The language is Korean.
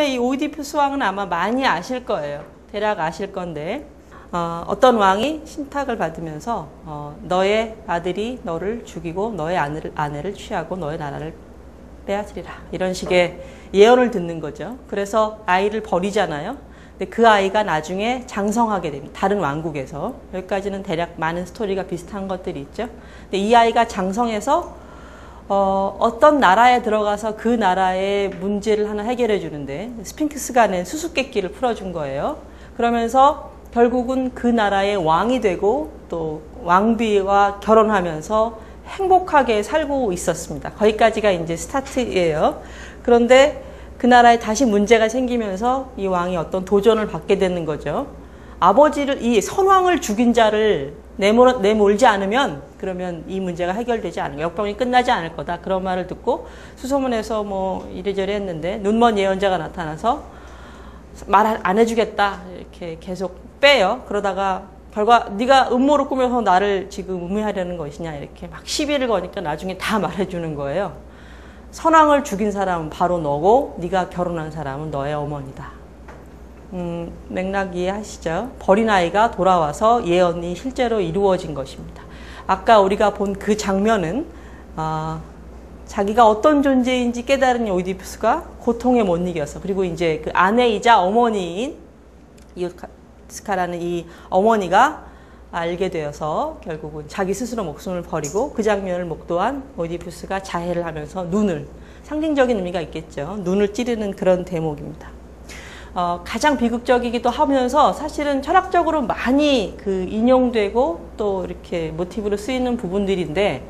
이 오이디푸스 왕은 아마 많이 아실 거예요. 대략 아실 건데 어, 떤 왕이 신탁을 받으면서 어, 너의 아들이 너를 죽이고 너의 아내를, 아내를 취하고 너의 나라를 빼앗으리라 이런 식의 예언을 듣는 거죠. 그래서 아이를 버리잖아요. 근데 그 아이가 나중에 장성하게 됩니다. 다른 왕국에서 여기까지는 대략 많은 스토리가 비슷한 것들이 있죠. 근데 이 아이가 장성해서 어, 어떤 나라에 들어가서 그 나라의 문제를 하나 해결해 주는데 스핑크스가 낸 수수께끼를 풀어준 거예요. 그러면서 결국은 그 나라의 왕이 되고 또 왕비와 결혼하면서 행복하게 살고 있었습니다. 거기까지가 이제 스타트예요. 그런데 그 나라에 다시 문제가 생기면서 이 왕이 어떤 도전을 받게 되는 거죠. 아버지를 이 선왕을 죽인 자를 내몰, 내몰지 않으면 그러면 이 문제가 해결되지 않은 거 역병이 끝나지 않을 거다. 그런 말을 듣고 수소문에서 뭐 이래저래 했는데 눈먼 예언자가 나타나서 말 안 해주겠다. 이렇게 계속 빼요. 그러다가 결과 네가 음모를 꾸며서 나를 지금 음해하려는 것이냐 이렇게 막 시비를 거니까 나중에 다 말해주는 거예요. 선왕을 죽인 사람은 바로 너고 네가 결혼한 사람은 너의 어머니다 음, 맥락 이해하시죠? 버린 아이가 돌아와서 예언이 실제로 이루어진 것입니다. 아까 우리가 본 그 장면은 어, 자기가 어떤 존재인지 깨달은 오이디푸스가 고통에 못 이겨서 그리고 이제 그 아내이자 어머니인 이오스카라는 이 어머니가 알게 되어서 결국은 자기 스스로 목숨을 버리고 그 장면을 목도한 오이디푸스가 자해를 하면서 눈을 상징적인 의미가 있겠죠. 눈을 찌르는 그런 대목입니다. 어, 가장 비극적이기도 하면서 사실은 철학적으로 많이 그 인용되고 또 이렇게 모티브로 쓰이는 부분들인데